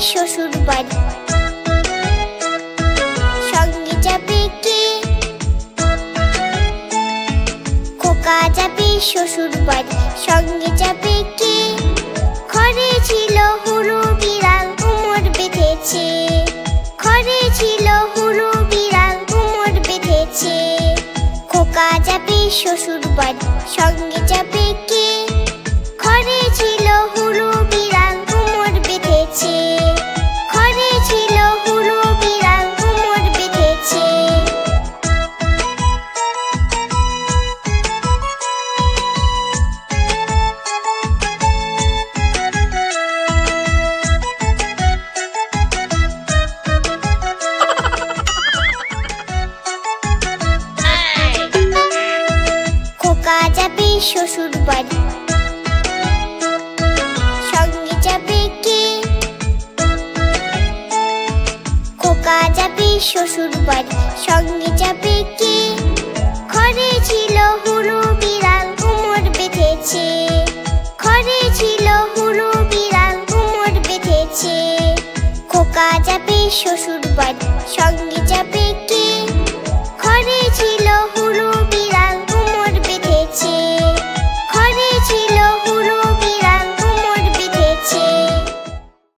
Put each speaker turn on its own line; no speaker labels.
শ্বশুর বাড়ি। সঙ্গে যাবে কে? খোকা যাবে শ্বশুর বাড়ি। সঙ্গে যাবে কে? ঘরে ছিল হুরু বিড়াল, উমর বেঁধেছে। ঘরে ছিল হুরু বিড়াল, উমর বেঁধেছে। খোকা যাবে শ্বশুর বাড়ি। সঙ্গে যাবে শ্বশুর বাড়ি সঙ্গে যাবে কে? খোকা যাবে শ্বশুর বাড়ি সঙ্গে যাবে কে? ঘরে ছিল হুরু বিড়াল, উমর বেঁধেছে। ঘরে ছিল হুরু বিড়াল, উমর বেঁধেছে। খোকা যাবে শ্বশুর বাড়ি সঙ্গে